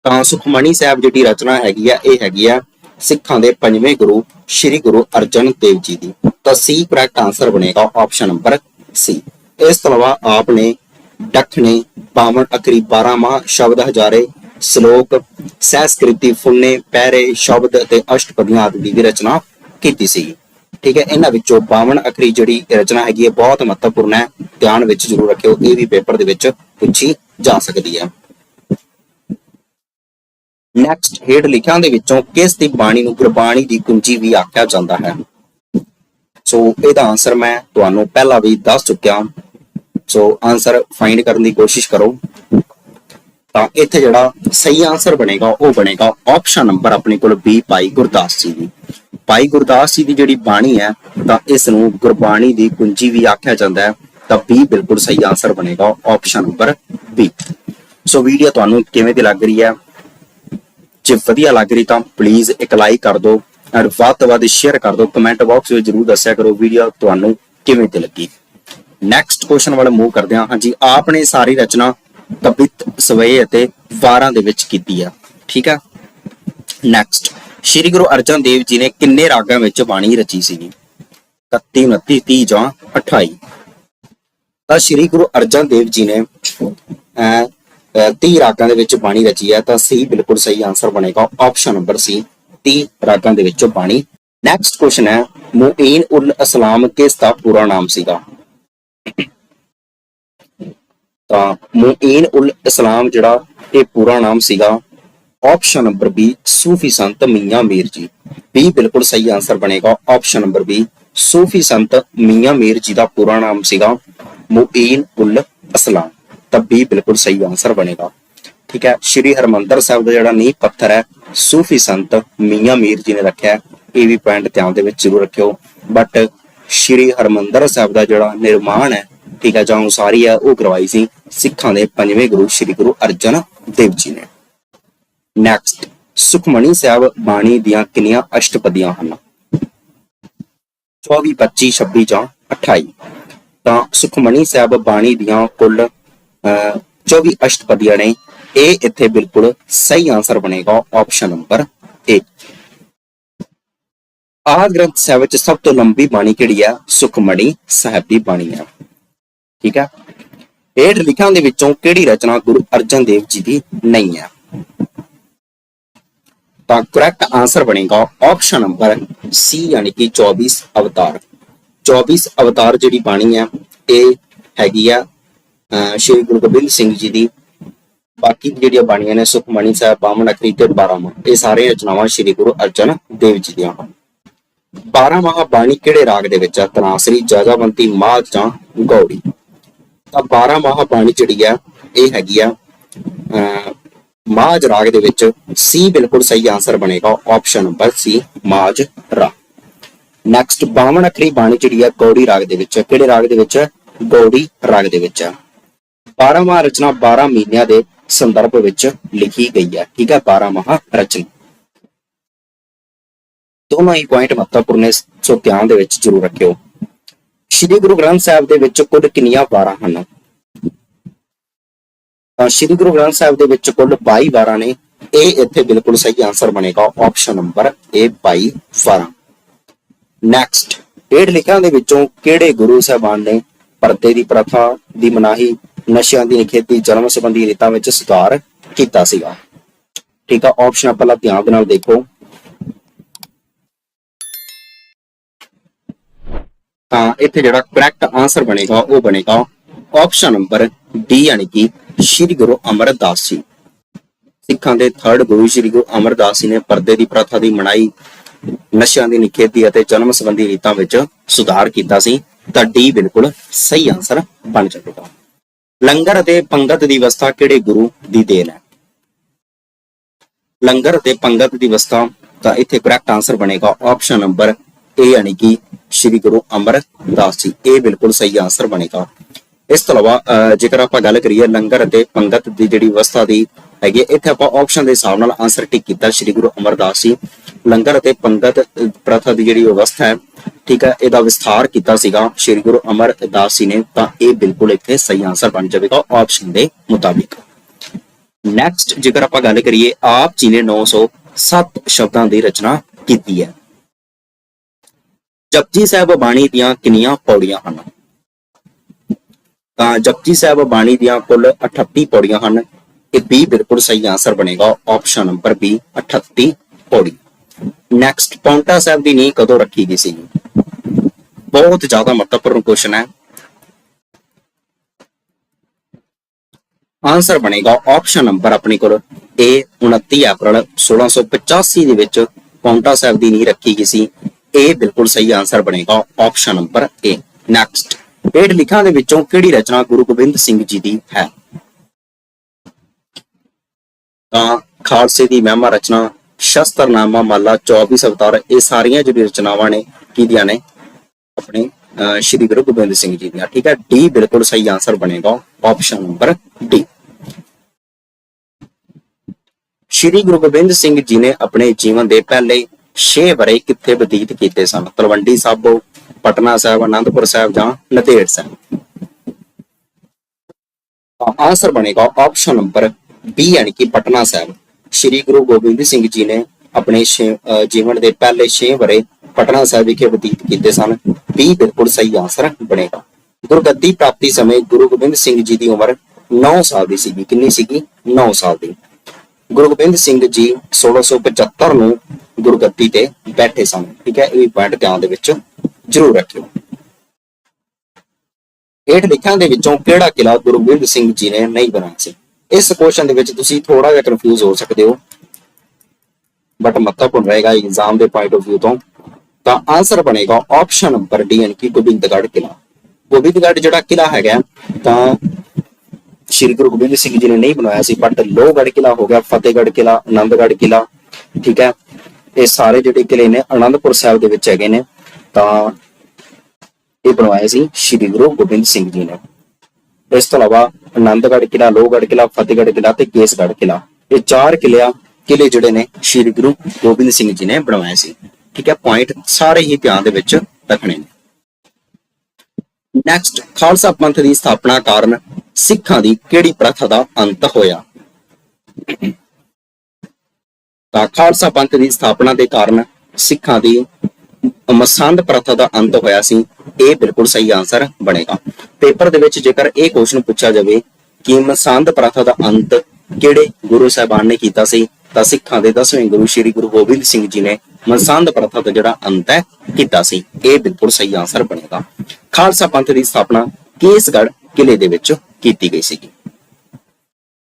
ਤਾਂ ਸੁਖਮਣੀ ਸਾਹਿਬ ਜਿਹੜੀ ਰਚਨਾ ਹੈਗੀ ਆ, ਇਹ ਹੈਗੀ ਆ ਸਿੱਖਾਂ ਦੇ ਪੰਜਵੇਂ ਗੁਰੂ ਸ੍ਰੀ ਗੁਰੂ ਅਰਜਨ ਦੇਵ ਜੀ ਦੀ। ਤਾਂ ਸੀ ਕਰੈਕਟ ਆਨਸਰ ਬਣੇਗਾ ਆਪਸ਼ਨ ਨੰਬਰ ਸੀ ਇਸ ਤੋਂ ਇਲਾਵਾ ਆਪ ਨੇ ਦੱਖਣੇ ਬਾਵਨ ਅਕਰੀ 12 ਮਾਹ ਸ਼ਬਦ ਹਜ਼ਾਰੇ, ਸ਼ਲੋਕ, ਸਹਿਸਕ੍ਰਿਤੀ ਫੁੰਨੇ ਪਹਿਰੇ ਸ਼ਬਦ ਅਤੇ ਅਸ਼ਟਪਦੀਆਂ ਆਦਿ ਦੀ ਵੀ ਰਚਨਾ ਕੀਤੀ ਸੀ। ਠੀਕ ਹੈ, ਇਹਨਾਂ ਵਿੱਚੋਂ 52 ਅਕਰੀ ਜਿਹੜੀ ਰਚਨਾ ਹੈਗੀ ਹੈ, ਬਹੁਤ ਮਹੱਤਵਪੂਰਨ ਹੈ। ਧਿਆਨ ਵਿੱਚ ਜ਼ਰੂਰ ਰੱਖਿਓ, ਇਹ ਵੀ ਪੇਪਰ ਦੇ ਵਿੱਚ ਪੁੱਛੀ ਜਾ ਸਕਦੀ ਹੈ। ਨੈਕਸਟ ਹੇਠ ਲਿਖਿਆਂ ਦੇ ਵਿੱਚੋਂ ਕਿਸ ਦੀ ਬਾਣੀ ਨੂੰ ਗੁਰਬਾਣੀ ਦੀ ਕੁੰਜੀ ਵੀ ਆਖਿਆ ਜਾਂਦਾ ਹੈ? ਸੋ ਇਹਦਾ ਆਨਸਰ ਮੈਂ ਤੁਹਾਨੂੰ ਪਹਿਲਾਂ ਵੀ ਦੱਸ ਚੁੱਕਿਆ। ਸੋ ਆਨਸਰ ਫਾਈਂਡ ਕਰਨ ਦੀ ਕੋਸ਼ਿਸ਼ ਕਰੋ। ਤਾਂ ਇੱਥੇ ਜਿਹੜਾ ਸਹੀ ਆਨਸਰ ਬਣੇਗਾ, ਉਹ ਬਣੇਗਾ ਆਪਸ਼ਨ ਨੰਬਰ ਆਪਣੇ ਕੋਲ B ਭਾਈ ਗੁਰਦਾਸ ਜੀ ਦੀ। ਭਾਈ ਗੁਰਦਾਸ ਜੀ ਦੀ ਜਿਹੜੀ ਬਾਣੀ ਹੈ, ਤਾਂ ਇਸ ਨੂੰ ਗੁਰਬਾਣੀ ਦੀ ਕੁੰਜੀ ਵੀ ਆਖਿਆ ਜਾਂਦਾ ਹੈ, ਤਾਂ B ਬਿਲਕੁਲ ਸਹੀ ਆਨਸਰ ਬਣੇਗਾ option number B. So video ਤੁਹਾਨੂੰ ਕਿਵੇਂ ਦੀ ਲੱਗ ਰਹੀ ਹੈ? ਜੇ ਵਧੀਆ ਲੱਗ ਰਹੀ ਤਾਂ ਪਲੀਜ਼ ਇੱਕ ਲਾਈਕ ਕਰ ਦਿਓ ਐਂਡ ਵੱਧ ਤੋਂ ਵੱਧ ਸ਼ੇਅਰ ਕਰ ਦਿਓ। ਕਮੈਂਟ ਬਾਕਸ ਵਿੱਚ ਜਰੂਰ ਦੱਸਿਆ ਕਰੋ ਵੀਡੀਓ ਤੁਹਾਨੂੰ ਕਿਵੇਂ ਦੀ ਲੱਗੀ। ਨੈਕਸਟ ਕੁਐਸਚਨ ਵੱਲ ਮੂਵ ਕਰਦੇ ਹਾਂ। ਹਾਂਜੀ ਆਪ ਨੇ ਸਾਰੀ ਰਚਨਾ ਕਵਿਤ ਸਵੇ ਅਤੇ ਵਾਰਾਂ ਦੇ ਵਿੱਚ ਕੀਤੀ ਆ ਠੀਕ ਹੈ? ਨੈਕਸਟ ਸ਼੍ਰੀ ਗੁਰੂ ਅਰਜਨ ਦੇਵ ਜੀ ਨੇ ਕਿੰਨੇ ਰਾਗਾਂ ਵਿੱਚ ਬਾਣੀ ਰਚੀ ਸੀਗੀ? 31 29 30 ਜਾਂ 28 ਤਾਂ ਸ਼੍ਰੀ ਗੁਰੂ ਅਰਜਨ ਦੇਵ ਜੀ ਨੇ ਅਹ, 30 ਰਾਗਾਂ ਦੇ ਵਿੱਚ ਬਾਣੀ ਰਚੀ ਹੈ ਤਾਂ ਸੀ ਬਿਲਕੁਲ ਸਹੀ ਆਨਸਰ ਬਣੇਗਾ। ਆਪਸ਼ਨ ਨੰਬਰ ਸੀ 30 ਰਾਗਾਂ ਦੇ ਵਿੱਚੋਂ ਬਾਣੀ। ਨੈਕਸਟ ਕੁਐਸਚਨ ਹੈ ਮੁਈਨ ਉਲ ਇਸਲਾਮ ਕਿਸ ਦਾ ਪੂਰਾ ਨਾਮ ਸੀਗਾ? ਤਾਂ ਮੁਈਨ ਉਲ ਇਸਲਾਮ ਜਿਹੜਾ ਇਹ ਪੂਰਾ ਨਾਮ ਸੀਗਾ ਆਪਸ਼ਨ ਨੰਬਰ ਬੀ ਸੂਫੀ ਸੰਤ ਮੀਆਂ ਮੀਰ ਜੀ ਬੀ ਬਿਲਕੁਲ ਸਹੀ ਆਨਸਰ ਬਣੇਗਾ। ਆਪਸ਼ਨ ਨੰਬਰ ਬੀ ਸੂਫੀ ਸੰਤ ਮੀਆਂ ਮੀਰ ਜੀ ਦਾ ਪੂਰਾ ਨਾਮ ਸੀਗਾ ਮੁਈਨ ਉਲ ਅਸਲਾਮ ਤਾਂ ਬੀ ਬਿਲਕੁਲ ਸਹੀ ਆਨਸਰ ਬਣੇਗਾ। ਠੀਕ ਹੈ, ਸ਼੍ਰੀ ਹਰਮੰਦਰ ਸਾਹਿਬ ਦਾ ਜਿਹੜਾ ਨੀਂਹ ਪੱਥਰ ਹੈ ਸੂਫੀ ਸੰਤ ਮੀਆਂ ਮੀਰ ਜੀ ਨੇ ਰੱਖਿਆ ਇਹ ਵੀ ਪੁਆਇੰਟ ਧਿਆਨ ਦੇ ਵਿੱਚ ਜ਼ਰੂਰ ਰੱਖਿਓ। ਬਟ ਸ਼੍ਰੀ ਹਰਮੰਦਰ ਸਾਹਿਬ ਦਾ ਜਿਹੜਾ ਨਿਰਮਾਣ ਹੈ, ਠੀਕ ਹੈ, ਜਾਂ ਉਸਾਰੀ ਹੈ, ਉਹ ਕਰਵਾਈ ਸੀ ਸਿੱਖਾਂ ਦੇ ਪੰਜਵੇਂ ਗੁਰੂ, ਸ਼੍ਰੀ ਗੁਰੂ ਅਰਜਨ ਦੇਵ ਜੀ ਨੇ। ਨੈਕਸਟ ਸੁਖਮਣੀ ਸਾਹਿਬ ਬਾਣੀ ਦੀਆਂ ਕਿੰਨੀਆਂ ਅਸ਼ਟਪਦੀਆਂ ਹਨ? 24 25 26 ਜਾਂ 28 ਤਾਂ ਸੁਖਮਣੀ ਸਾਹਿਬ ਬਾਣੀ ਦੀਆਂ ਕੁੱਲ ਅਹ, 24 ਅਸ਼ਟਪਦੀਆਂ ਨੇ ਇਹ ਇੱਥੇ ਬਿਲਕੁਲ ਸਹੀ ਆਨਸਰ ਬਣੇਗਾ ਆਪਸ਼ਨ ਨੰਬਰ 1 ਆਹ ਗ੍ਰੰਥ ਸਾਹਿਬ ਵਿੱਚ ਸਭ ਤੋਂ ਲੰਬੀ ਬਾਣੀ ਕਿਹੜੀ ਹੈ? ਸੁਖਮਣੀ ਸਾਹਿਬ ਦੀ ਬਾਣੀ ਹੈ। ਠੀਕ ਹੈ? ਹੇਠ ਲਿਖਾਂ ਦੇ ਵਿੱਚੋਂ ਕਿਹੜੀ ਰਚਨਾ ਗੁਰੂ ਅਰਜਨ ਦੇਵ ਜੀ ਦੀ ਨਹੀਂ ਹੈ? ਤਾਂ ਕਰੈਕਟ ਆਨਸਰ ਬਣੇਗਾ ਆਪਸ਼ਨ ਨੰਬਰ ਸੀ ਯਾਨੀ ਕਿ 24 ਅਵਤਾਰ। 24 ਅਵਤਾਰ ਜਿਹੜੀ ਬਾਣੀ ਹੈ, ਇਹ ਹੈਗੀ ਆ ਸ਼੍ਰੀ ਗੁਰੂ ਗੋਬਿੰਦ ਸਿੰਘ ਜੀ ਦੀ। ਬਾਕੀ ਜਿਹੜੀਆਂ ਬਾਣੀਆਂ ਨੇ ਸੁਖਮਣੀ ਸਾਹਿਬ ਬਾਮਨ ਅਖਰੀ ਤੇ 12 ਮਾਹ ਇਹ ਸਾਰੇ ਰਚਨਾਵਾਂ ਸ਼੍ਰੀ ਗੁਰੂ ਅਰਜਨ ਦੇਵ ਜੀ ਦੀਆਂ ਹਨ। 12 ਮਾਹ ਬਾਣੀ ਕਿਹੜੇ ਰਾਗ ਦੇ ਵਿੱਚ ਆ? ਤਨਾਸਰੀ ਜਾਜਾਵੰਤੀ ਮਾਝ ਜਾਂ ਗੌੜੀ ਤਾਂ 12 ਮਾਹ ਬਾਣੀ ਜਿਹੜੀ ਆ, ਇਹ ਹੈਗੀ ਆ ਅਹ ਮਾਝ ਰਾਗ ਦੇ ਵਿੱਚ ਸੀ ਬਿਲਕੁਲ ਸਹੀ ਆਨਸਰ ਬਣੇਗਾ ਆਪਸ਼ਨ ਨੰਬਰ ਸੀ ਮਾਝ ਰਾਗ। ਨੈਕਸਟ 52 ਅਖਰੀ ਬਾਣੀ ਜਿਹੜੀ ਹੈ, ਗੌੜੀ ਰਾਗ ਦੇ ਵਿੱਚ, ਕਿਹੜੇ ਰਾਗ ਦੇ ਵਿੱਚ? ਗੌੜੀ ਰਾਗ ਦੇ ਵਿੱਚ। ਹੈ 12ਵਾਂ ਰਚਨਾ 12 ਮਹੀਨਿਆਂ ਦੇ ਸੰਦਰਭ ਵਿੱਚ ਲਿਖੀ ਗਈ ਹੈ, ਠੀਕ ਹੈ 12 ਮਹਾ ਰਚਨਾ। ਦੋਨੋਂ ਹੀ ਪੁਆਇੰਟ ਮਹੱਤਵਪੂਰਨ ਨੇ, ਸੋ ਧਿਆਨ ਦੇ ਵਿੱਚ ਜ਼ਰੂਰ ਰੱਖਿਓ। ਸ਼੍ਰੀ ਗੁਰੂ ਗ੍ਰੰਥ ਸਾਹਿਬ ਦੇ ਵਿੱਚ ਕੁੱਲ ਕਿੰਨੀਆਂ ਵਾਰਾਂ ਹਨ? ਸ਼੍ਰੀ ਗੁਰੂ ਗ੍ਰੰਥ ਸਾਹਿਬ ਦੇ ਵਿੱਚ ਕੁੱਲ 22 ਵਾਰਾਂ ਨੇ, ਇਹ ਇੱਥੇ ਬਿਲਕੁਲ ਸਹੀ ਆਨਸਰ ਬਣੇਗਾ। ਆਪਸ਼ਨ ਨੰਬਰ A 22 ਵਾਰਾਂ। ਨੈਕਸਟ ਹੇਠ ਲਿਖਾਂ ਦੇ ਵਿੱਚੋਂ ਕਿਹੜੇ ਗੁਰੂ ਸਾਹਿਬਾਨ ਨੇ ਪਰਦੇ ਦੀ ਪ੍ਰਥਾ, ਦੀ ਮਨਾਹੀ, ਨਸ਼ਿਆਂ ਦੀ ਨਿਖੇਧੀ, ਜਨਮ ਸੰਬੰਧੀ ਰੀਤਾਂ ਵਿੱਚ ਸੁਧਾਰ ਕੀਤਾ ਸੀਗਾ? ਠੀਕ ਆ ਆਪਸ਼ਨ ਪਹਿਲਾਂ ਧਿਆਨ ਦੇ ਨਾਲ ਦੇਖੋ। ਤਾਂ ਇੱਥੇ ਜਿਹੜਾ ਕਰੈਕਟ ਆਨਸਰ ਬਣੇਗਾ, ਉਹ ਬਣੇਗਾ ਆਪਸ਼ਨ ਨੰਬਰ ਡੀ ਯਾਨੀ ਕਿ ਸ਼੍ਰੀ ਗੁਰੂ ਅਮਰਦਾਸ ਜੀ। ਸਿੱਖਾਂ ਦੇ ਥਰਡ ਗੁਰੂ ਸ਼੍ਰੀ ਗੁਰੂ ਅਮਰਦਾਸ ਜੀ ਨੇ ਪਰਦੇ ਦੀ ਪ੍ਰਥਾ ਦੀ ਮਨਾਈ, ਨਸ਼ਿਆਂ ਦੀ ਨਿਖੇਧੀ ਅਤੇ ਜਨਮ ਸੰਬੰਧੀ ਰੀਤਾਂ ਵਿੱਚ ਸੁਧਾਰ ਕੀਤਾ ਸੀ, ਤਾਂ ਡੀ ਬਿਲਕੁਲ ਸਹੀ ਆਨਸਰ ਬਣ ਜਾਵੇਗਾ ਲੰਗਰ ਅਤੇ ਪੰਗਤ ਦੀ ਵਿਵਸਥਾ ਕਿਹੜੇ ਗੁਰੂ ਦੀ ਦੇਣ ਹੈ? ਲੰਗਰ ਅਤੇ ਪੰਗਤ ਦੀ ਵਿਵਸਥਾ ਤਾਂ ਇੱਥੇ ਕਰੈਕਟ ਆਨਸਰ ਬਣੇਗਾ। ਆਪਸ਼ਨ ਨੰਬਰ ਏ ਯਾਨੀ ਕਿ ਸ਼੍ਰੀ ਗੁਰੂ ਅਮਰਦਾਸ ਜੀ। ਇਹ ਬਿਲਕੁਲ ਸਹੀ ਆਨਸਰ ਬਣੇਗਾ। ਇਸ ਤੋਂ ਇਲਾਵਾ ਅਹ, ਜੇਕਰ ਆਪਾਂ ਗੱਲ ਕਰੀਏ ਲੰਗਰ ਅਤੇ ਪੰਗਤ ਦੀ ਜਿਹੜੀ ਵਿਵਸਥਾ ਦੀ ਹੈਗੀ ਹੈ, ਇੱਥੇ ਆਪਾਂ ਆਪਸ਼ਨ ਦੇ ਹਿਸਾਬ ਨਾਲ ਆਨਸਰ ਟਿਕ ਕੀਤਾ ਸ਼੍ਰੀ ਗੁਰੂ ਅਮਰਦਾਸ ਜੀ। ਲੰਗਰ ਅਤੇ ਪੰਗਤ ਪ੍ਰਥਾ ਦੀ ਜਿਹੜੀ ਵਿਵਸਥਾ ਹੈ ਠੀਕ ਹੈ ਇਹਦਾ ਵਿਸਥਾਰ ਕੀਤਾ ਸੀਗਾ ਸ਼੍ਰੀ ਗੁਰੂ ਅਮਰਦਾਸ ਜੀ ਨੇ ਤਾਂ ਇਹ ਬਿਲਕੁਲ ਇੱਥੇ ਸਹੀ ਆਨਸਰ ਬਣ ਜਾਵੇਗਾ ਆਪਸ਼ਨ ਦੇ ਮੁਤਾਬਿਕ। ਨੈਕਸਟ ਜੇਕਰ ਆਪਾਂ ਗੱਲ ਕਰੀਏ ਆਪ ਜੀ ਨੇ 907 ਸ਼ਬਦਾਂ ਦੀ ਰਚਨਾ ਕੀਤੀ ਹੈ। ਜਪਜੀ ਸਾਹਿਬ ਬਾਣੀ ਦੀਆਂ ਕਿੰਨੀਆਂ ਪੌੜੀਆਂ ਹਨ? ਤਾਂ ਜਪਜੀ ਸਾਹਿਬ ਬਾਣੀ ਦੀਆਂ ਕੁੱਲ 38 ਪੌੜੀਆਂ ਹਨ। ਇਹ B ਬਿਲਕੁਲ ਸਹੀ ਆਨਸਰ ਬਣੇਗਾ। ਆਪਸ਼ਨ ਨੰਬਰ B 38 ਪੌੜੀ। ਨੈਕਸਟ ਪੌਂਟਾ ਸਾਹਿਬ ਦੀ ਨੀਂਹ ਕਦੋਂ ਰੱਖੀ ਗਈ ਸੀ? ਬਹੁਤ ਜ਼ਿਆਦਾ ਮਹੱਤਵਪੂਰਨ ਕੁਐਸਚਨ ਹੈ। ਆਨਸਰ ਬਣੇਗਾ। ਆਪਸ਼ਨ ਨੰਬਰ ਆਪਣੇ ਕੋਲ A 29 ਅਪ੍ਰੈਲ 1685 ਦੇ ਵਿੱਚ ਪੌਂਟਾ ਸਾਹਿਬ ਦੀ ਨੀਂਹ ਰੱਖੀ ਗਈ ਸੀ। ਇਹ ਬਿਲਕੁਲ ਸਹੀ ਆਨਸਰ ਬਣੇਗਾ। ਆਪਸ਼ਨ ਨੰਬਰ A ਨੈਕਸਟ ਹੇਠ ਲਿਖਾਂ ਦੇ ਵਿੱਚੋਂ ਕਿਹੜੀ ਰਚਨਾ ਗੁਰੂ ਗੋਬਿੰਦ ਸਿੰਘ ਜੀ ਦੀ ਹੈ? ਤਾਂ ਖਾਲਸੇ ਦੀ ਮਹਿਮਾ ਰਚਨਾ, ਸ਼ਸਤਰਨਾਮਾ, ਮਾਲਾ 24 ਅਵਤਾਰ, ਇਹ ਸਾਰੀਆਂ ਜਿਹੜੀ ਰਚਨਾਵਾਂ ਨੇ ਕਿਹਦੀਆਂ ਨੇ, ਆਪਣੇ ਸ਼੍ਰੀ ਗੁਰੂ ਗੋਬਿੰਦ ਸਿੰਘ ਜੀ ਦੀਆਂ। ਠੀਕ ਹੈ? ਡੀ ਬਿਲਕੁਲ ਸਹੀ ਆਨਸਰ ਬਣੇਗਾ। Option number D Shri Guru Gobind Singh ji ਨੇ ਆਪਣੇ ਜੀਵਨ ਦੇ ਪਹਿਲੇ 6 ਵਰੇ ਕਿੱਥੇ ਬਤੀਤ ਕੀਤੇ ਸਨ? ਤਲਵੰਡੀ ਸਾਬੋ ਪਟਨਾ ਸਾਹਿਬ, ਅਨੰਦਪੁਰ ਸਾਹਿਬ ਜਾਂ ਨੰਦੇੜ ਸਾਹਿਬ? ਆਨਸਰ ਬਣੇਗਾ ਆਪਸ਼ਨ ਨੰਬਰ ਬੀ ਯਾਨੀ ਕਿ ਪਟਨਾ ਸਾਹਿਬ। ਸ਼੍ਰੀ ਗੁਰੂ ਗੋਬਿੰਦ ਸਿੰਘ ਜੀ ਨੇ ਆਪਣੇ ਜੀਵਨ ਦੇ ਪਹਿਲੇ 6 ਵਰੇ ਪਟਨਾ ਸਾਹਿਬ ਵਿਖੇ ਬਤੀਤ ਕੀਤੇ ਸਨ। ਬੀ ਬਿਲਕੁਲ ਸਹੀ ਆਨਸਰ ਬਣੇਗਾ। ਗੁਰਗੱਦੀ ਪ੍ਰਾਪਤੀ ਸਮੇਂ ਗੁਰੂ ਗੋਬਿੰਦ ਸਿੰਘ ਜੀ ਦੀ ਉਮਰ 9 ਸਾਲ ਦੀ ਸੀਗੀ। ਕਿੰਨੀ ਸੀਗੀ? 9 ਸਾਲ ਦੀ। ਗੁਰੂ ਗੋਬਿੰਦ ਸਿੰਘ ਜੀ 1675 ਨੂੰ ਗੁਰਗੱਦੀ ਤੇ ਬੈਠੇ ਸਨ। ਠੀਕ ਹੈ? ਇਹ ਵੀ ਪੁਆਇੰਟ ਧਿਆਨ ਦੇ ਵਿੱਚ ਜ਼ਰੂਰ ਰੱਖਿਓ ਹੇਠ ਲਿਖਾਂ ਦੇ ਵਿੱਚੋਂ ਕਿਹੜਾ ਕਿਲਾ ਗੁਰੂ ਗੋਬਿੰਦ ਸਿੰਘ ਜੀ ਨੇ ਨਹੀਂ ਬਣਾਇਆ ਸੀ? ਇਸ ਕੁਐਸਚਨ ਦੇ ਵਿੱਚ ਤੁਸੀਂ ਥੋੜਾ ਜਿਹਾ ਕਨਫਿਊਜ਼ ਹੋ ਸਕਦੇ ਹੋ। ਬਟ ਮਹੱਤਵਪੂਰਨ ਰਹੇਗਾ ਐਗਜ਼ਾਮ ਦੇ ਪੁਆਇੰਟ ਆਫ View ਤੋਂ। ਤਾਂ ਆਨਸਰ ਬਣੇਗਾ ਆਪਸ਼ਨ ਨੰਬਰ ਡੀ ਯਾਨੀ ਕਿ ਗੋਬਿੰਦਗੜ੍ਹ ਕਿਲਾ। ਗੋਬਿੰਦਗੜ੍ਹ ਜਿਹੜਾ ਕਿਲਾ ਹੈਗਾ, ਤਾਂ ਸ਼੍ਰੀ ਗੁਰੂ ਗੋਬਿੰਦ ਸਿੰਘ ਜੀ ਨੇ ਨਹੀਂ ਬਣਾਇਆ ਸੀ ਬਟ ਲੋਹਗੜ੍ਹ ਕਿਲਾ ਹੋ ਗਿਆ, ਫਤਿਹਗੜ੍ਹ ਕਿਲਾ, ਆਨੰਦਗੜ੍ਹ ਕਿਲਾ, ਠੀਕ ਹੈ। ਇਹ ਸਾਰੇ ਜਿਹੜੇ ਕਿਲੇ ਨੇ ਆਨੰਦਪੁਰ ਸਾਹਿਬ ਦੇ ਵਿੱਚ ਹੈਗੇ ਨੇ। ਤਾਂ ਇਹ ਬਣਵਾਏ ਸੀ ਸ਼੍ਰੀ ਗੁਰੂ ਗੋਬਿੰਦ ਸਿੰਘ ਜੀ ਨੇ। ਇਸ ਤੋਂ ਇਲਾਵਾ ਆਨੰਦਗੜ੍ਹ ਕਿਲਾ ਲੋਹਗੜ੍ਹ ਕਿਲਾ ਫਤਿਹਗੜ੍ਹ ਕਿਲਾ ਤੇ ਕੇਸਗੜ੍ਹ ਕਿਲਾ ਇਹ ਚਾਰ ਕਿਲਿਆਂ ਕਿਲੇ ਜਿਹੜੇ ਨੇ ਸ਼੍ਰੀ ਗੁਰੂ ਗੋਬਿੰਦ ਸਿੰਘ ਜੀ ਨੇ ਬਣਵਾਏ ਸੀ। ਠੀਕ ਹੈ ਪੁਆਇੰਟ ਸਾਰੇ ਹੀ ਧਿਆਨ ਦੇ ਵਿੱਚ ਰੱਖਣੇ ਨੇ। ਨੈਕਸਟ ਖਾਲਸਾ ਪੰਥ ਦੀ ਸਥਾਪਨਾ ਕਾਰਨ ਸਿੱਖਾਂ ਦੀ ਕਿਹੜੀ ਪ੍ਰਥਾ ਦਾ ਅੰਤ ਹੋਇਆ? ਤਾਂ ਖਾਲਸਾ ਪੰਥ ਦੀ ਸਥਾਪਨਾ ਦੇ ਕਾਰਨ ਸਿੱਖਾਂ ਦੀ ਮਸੰਦ ਪ੍ਰਥਾ ਦਾ ਅੰਤ ਹੋਇਆ ਸੀ, ਇਹ ਬਿਲਕੁਲ ਸਹੀ ਆਨਸਰ ਬਣੇਗਾ। ਪੇਪਰ ਦੇ ਵਿੱਚ ਜੇਕਰ ਇਹ ਕੁਐਸਚਨ ਪੁੱਛਿਆ ਜਾਵੇ ਕਿ ਮਸੰਦ ਪ੍ਰਥਾ ਦਾ ਅੰਤ ਕਿਹੜੇ ਗੁਰੂ ਸਾਹਿਬਾਨ ਨੇ ਕੀਤਾ ਸੀ, ਤਾਂ ਸਿੱਖਾਂ ਦੇ 10ਵੇਂ ਗੁਰੂ ਸ਼੍ਰੀ ਗੁਰੂ ਗੋਬਿੰਦ ਸਿੰਘ ਜੀ ਨੇ ਮਨਸੰਦ ਪ੍ਰਥਾ ਦਾ ਜਿਹੜਾ ਅੰਤ ਹੈ, ਕੀਤਾ ਸੀ। ਇਹ ਬਿਲਕੁਲ ਸਹੀ ਆਨਸਰ ਬਣੇਗਾ। ਖਾਲਸਾ ਪੰਥ ਦੀ ਸਥਾਪਨਾ ਕੇਸਗੜ੍ਹ ਕਿਲੇ ਦੇ ਵਿੱਚ ਕੀਤੀ ਗਈ ਸੀ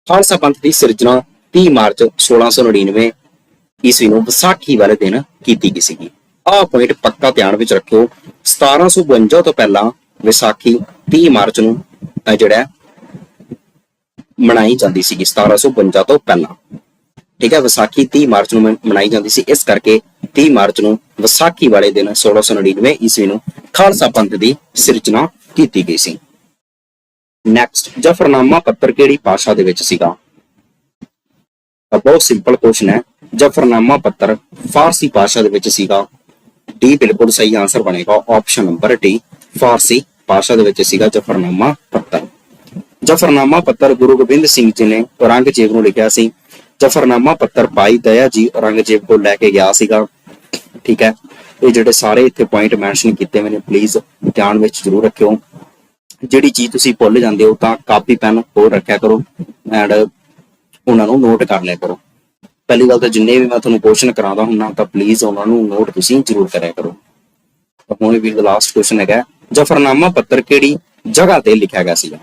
ਖਾਲਸਾ ਪੰਥ ਦੀ ਸਿਰਜਣਾ 30 ਮਾਰਚ 1699 ਈਸਵੀ ਨੂੰ ਵਿਸਾਖੀ ਵਾਲੇ ਦਿਨ ਕੀਤੀ ਗਈ ਸੀਗੀ। ਆਹ ਪੁਆਇੰਟ ਪੱਕਾ ਧਿਆਨ ਵਿੱਚ ਰੱਖਿਓ। 1752 ਤੋਂ ਪਹਿਲਾਂ ਵਿਸਾਖੀ 30 ਮਾਰਚ ਨੂੰ ਜਿਹੜਾ ਮਨਾਈ ਜਾਂਦੀ ਸੀਗੀ 1752 ਤੋਂ ਪਹਿਲਾਂ। ਠੀਕ ਹੈ, ਵਿਸਾਖੀ 30 ਮਾਰਚ ਨੂੰ ਮਨਾਈ ਜਾਂਦੀ ਸੀ। ਇਸ ਕਰਕੇ 30 ਮਾਰਚ ਨੂੰ ਵਿਸਾਖੀ ਵਾਲੇ ਦਿਨ 1699 ਈਸਵੀ ਨੂੰ ਖਾਲਸਾ ਪੰਥ ਦੀ ਸਿਰਜਣਾ ਕੀਤੀ ਗਈ ਸੀ। ਨੈਕਸਟ ਜਫਰਨਾਮਾ ਪੱਤਰ ਕਿਹੜੀ ਭਾਸ਼ਾ ਦੇ ਵਿੱਚ ਸੀਗਾ? ਬਹੁਤ ਸਿੰਪਲ ਕੁਐਸਚਨ ਹੈ। ਜਫਰਨਾਮਾ ਪੱਤਰ ਫਾਰਸੀ ਭਾਸ਼ਾ ਦੇ ਵਿੱਚ ਸੀਗਾ। ਡੀ ਬਿਲਕੁਲ ਸਹੀ ਆਨਸਰ ਬਣੇਗਾ ਆਪਸ਼ਨ ਨੰਬਰ ਡੀ ਫਾਰਸੀ ਭਾਸ਼ਾ ਦੇ ਵਿੱਚ ਸੀਗਾ ਜਫਰਨਾਮਾ ਪੱਤਰ। ਜਫਰਨਾਮਾ ਪੱਤਰ ਗੁਰੂ ਗੋਬਿੰਦ ਸਿੰਘ ਜੀ ਨੇ ਔਰੰਗਜ਼ੇਬ ਨੂੰ ਲਿਖਿਆ ਸੀ। ਜਫਰਨਾਮਾ ਪੱਤਰ ਭਾਈ ਦਇਆ ਜੀ ਔਰੰਗਜ਼ੇਬ ਕੋਲ ਲੈ ਕੇ ਗਿਆ ਸੀਗਾ। ਠੀਕ ਹੈ, ਇਹ ਜਿਹੜੇ ਸਾਰੇ ਇੱਥੇ ਪੁਆਇੰਟ ਮੈਂਸ਼ਨ ਕੀਤੇ ਮੈਨੇ ਪਲੀਜ਼ ਧਿਆਨ ਵਿੱਚ ਜ਼ਰੂਰ ਰੱਖਿਓ। ਜਿਹੜੀ ਚੀਜ਼ ਤੁਸੀਂ ਭੁੱਲ ਜਾਂਦੇ ਹੋ ਤਾਂ ਕਾਪੀ ਪੈਨ ਹੋਰ ਰੱਖਿਆ ਕਰੋ ਐਂਡ ਉਹਨਾਂ ਨੂੰ ਨੋਟ ਕਰ ਲਿਆ ਕਰੋ। ਪਹਿਲੀ ਗੱਲ ਤਾਂ ਜਿੰਨੇ ਵੀ ਮੈਂ ਤੁਹਾਨੂੰ ਕੁਐਸਚਨ ਕਰਾਉਂਦਾ ਹੁੰਨਾ ਤਾਂ ਪਲੀਜ਼ ਉਹਨਾਂ ਨੂੰ ਨੋਟ ਤੁਸੀਂ ਜ਼ਰੂਰ ਕਰਿਆ ਕਰੋ। ਤਾਂ ਹੁਣ ਵੀ ਲਾਸਟ ਕੁਐਸਚਨ ਹੈਗਾ, ਜਫਰਨਾਮਾ ਪੱਤਰ ਕਿਹੜੀ ਜਗ੍ਹਾ ਤੇ ਲਿਖਿਆ ਗਿਆ ਸੀਗਾ?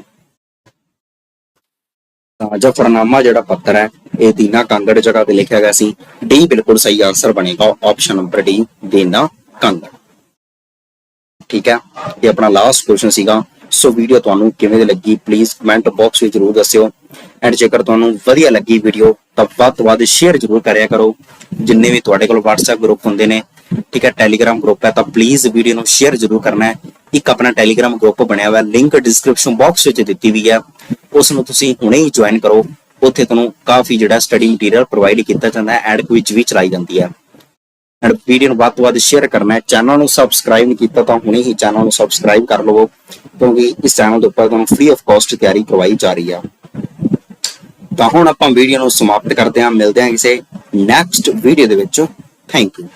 ਤਾਂ ਜਫਰਨਾਮਾ ਜਿਹੜਾ ਪੱਤਰ ਹੈ, ਇਹ ਦੀਨਾ ਕਾਂਗੜ ਜਗ੍ਹਾ ਤੇ ਲਿਖਿਆ ਗਿਆ ਸੀ। ਡੀ ਬਿਲਕੁਲ ਸਹੀ ਆਨਸਰ ਬਣੇਗਾ ਆਪਸ਼ਨ ਨੰਬਰ ਡੀ ਦੀਨਾ ਕਾਂਗੜ। ਠੀਕ ਹੈ, ਇਹ ਆਪਣਾ ਲਾਸਟ ਕੁਐਸਚਨ ਸੀਗਾ। ਸੋ ਵੀਡੀਓ ਤੁਹਾਨੂੰ ਕਿਵੇਂ ਦੀ ਲੱਗੀ ਪਲੀਜ਼ ਕਮੈਂਟ ਬਾਕਸ ਵਿੱਚ ਜਰੂਰ ਦੱਸਿਓ। ਐਂਡ ਜੇਕਰ ਤੁਹਾਨੂੰ ਵਧੀਆ ਲੱਗੀ ਵੀਡੀਓ ਤਾਂ ਵੱਧ ਤੋਂ ਵੱਧ ਸ਼ੇਅਰ ਜਰੂਰ ਕਰਿਆ ਕਰੋ। ਜਿੰਨੇ ਵੀ ਤੁਹਾਡੇ ਕੋਲ WhatsApp ਗਰੁੱਪ ਹੁੰਦੇ ਨੇ, ਠੀਕ ਹੈ, Telegram ਗਰੁੱਪ ਹੈ, ਤਾਂ ਪਲੀਜ਼ ਵੀਡੀਓ ਨੂੰ ਸ਼ੇਅਰ ਜਰੂਰ ਕਰਨਾ ਹੈ। ਇੱਕ ਆਪਣਾ Telegram ਗਰੁੱਪ ਬਣਿਆ ਹੋਇਆ ਲਿੰਕ ਡਿਸਕ੍ਰਿਪਸ਼ਨ ਬਾਕਸ ਵਿੱਚ ਦਿੱਤੀ ਹੋਈ ਹੈ। ਉਸ ਨੂੰ ਤੁਸੀਂ ਹੁਣੇ ਹੀ ਜੁਆਇਨ ਕਰੋ। ਉੱਥੇ ਤੁਹਾਨੂੰ ਕਾਫੀ ਜਿਹੜਾ ਸਟੱਡੀ ਮਟੀਰੀਅਲ ਪ੍ਰੋਵਾਈਡ ਕੀਤਾ ਜਾਂਦਾ ਹੈ ਐਡ ਕੁਇਜ਼ ਵੀ ਚਲਾਈ ਜਾਂਦੀ ਹੈ। ਐਂਡ ਵੀਡੀਓ ਨੂੰ ਵੱਧ ਤੋਂ ਵੱਧ ਸ਼ੇਅਰ ਕਰਨਾ ਹੈ। ਚੈਨਲ ਨੂੰ ਸਬਸਕ੍ਰਾਈਬ ਨਹੀਂ ਕੀਤਾ ਤਾਂ ਹੁਣੇ ਹੀ ਚੈਨਲ ਨੂੰ ਸਬਸਕ੍ਰਾਈਬ ਕਰ ਲਵੋ, ਕਿਉਂਕਿ ਇਸ ਚੈਨਲ ਦੇ ਉੱਪਰ ਤੁਹਾਨੂੰ ਫ੍ਰੀ ਆਫ ਕਾਸਟ ਤਿਆਰੀ ਕਰਵਾਈ ਜਾ ਰਹੀ ਆ। ਤਾਂ ਹੁਣ ਆਪਾਂ ਵੀਡੀਓ ਨੂੰ ਸਮਾਪਤ ਕਰਦੇ ਹਾਂ। ਮਿਲਦੇ ਹਾਂ ਕਿਸੇ ਨੈਕਸਟ ਵੀਡੀਓ ਦੇ ਵਿੱਚ। Thank you